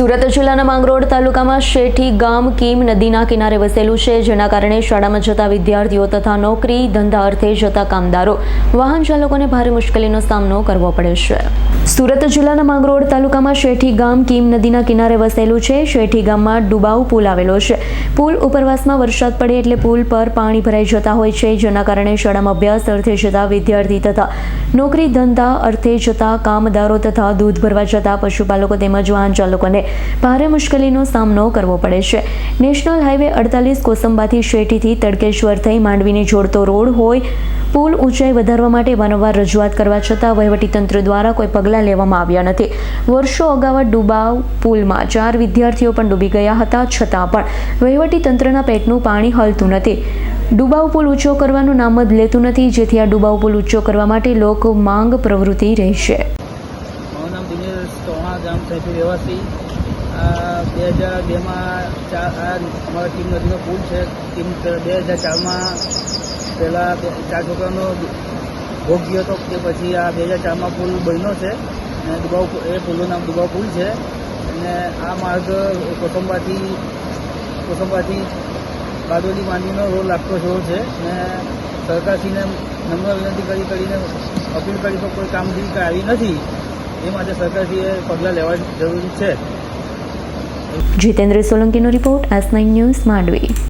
સુરત જિલ્લાના માંગરોળ તાલુકામાં શેઠી ગામ કીમ નદીના કિનારે વસેલું છે. જેના કારણે શાળામાં જતા વિદ્યાર્થીઓ તથા નોકરી ધંધા અર્થે જતા કામદારો વાહન ચાલકોને ભારે મુશ્કેલીનો સામનો કરવો પડે છે. સુરત જિલ્લાના માંગરોળ તાલુકામાં શેઠી ગામ કીમ નદીના કિનારે વસેલું છે. શેઠી ગામમાં ડુબાઉ પુલ આવેલો છે. પુલ ઉપરવાસમાં વરસાદ પડે એટલે પુલ પર પાણી ભરાઈ જતા હોય છે, જેના કારણે શાળામાં અભ્યાસ અર્થે જતા વિદ્યાર્થી તથા નોકરી ધંધા અર્થે જતા કામદારો તથા દૂધ ભરવા જતા પશુપાલકો તેમજ વાહન ચાલકોને ભારે મુશ્કેલીનો સામનો કરવો પડે છે. નેશનલ હાઈવે અડતાલીસ કોસંબાથી શેઠીથી તડકેશ્વર થઈ માંડવીને જોડતો રોડ હોય પુલ ઊંચાઈ વધારવા માટે વારંવાર રજૂઆત કરવા છતાં વહીવટીતંત્ર દ્વારા કોઈ પગલાં લેવામાં આવ્યા નથી. વર્ષો અગાઉ ડુબાવ પુલમાં ચાર વિદ્યાર્થીઓ પણ ડૂબી ગયા હતા, છતાં પણ વહીવટીતંત્રના પેટનું પાણી હલતું નથી. ડુબાવ પુલ ઊંચો કરવાનું નામ જ લેતું નથી, જેથી આ ડુબાવ પુલ ઊંચો કરવા માટે લોક માંગ પ્રવૃત્તિ રહેશે. બે હજાર બેમાં ચાર અમારા ટીમ નદીનો પુલ છે. ટીમ બે હજાર ચારમાં પહેલાં ચાર છોકરાનો ભોગ ગયો હતો કે પછી આ બે હજાર ચારમાં પુલ બન્યો છે. અને દુબાવ એ પુલનું નામ દુબાવ પુલ છે. અને આ માર્ગ કોસંબાથી કોસંબાથી બારડોલી માંડીનો રોડ લાગતો થયો છે. અને સરકારશ્રીને નમ્ર વિનંતી કરી, કરીને અપીલ કરી તો કોઈ કામગીરી આવી નથી. એ માટે સરકારશ્રીએ પગલાં લેવા જરૂરી છે. Jitendra સોલંકીનો report S nine news Mandvi.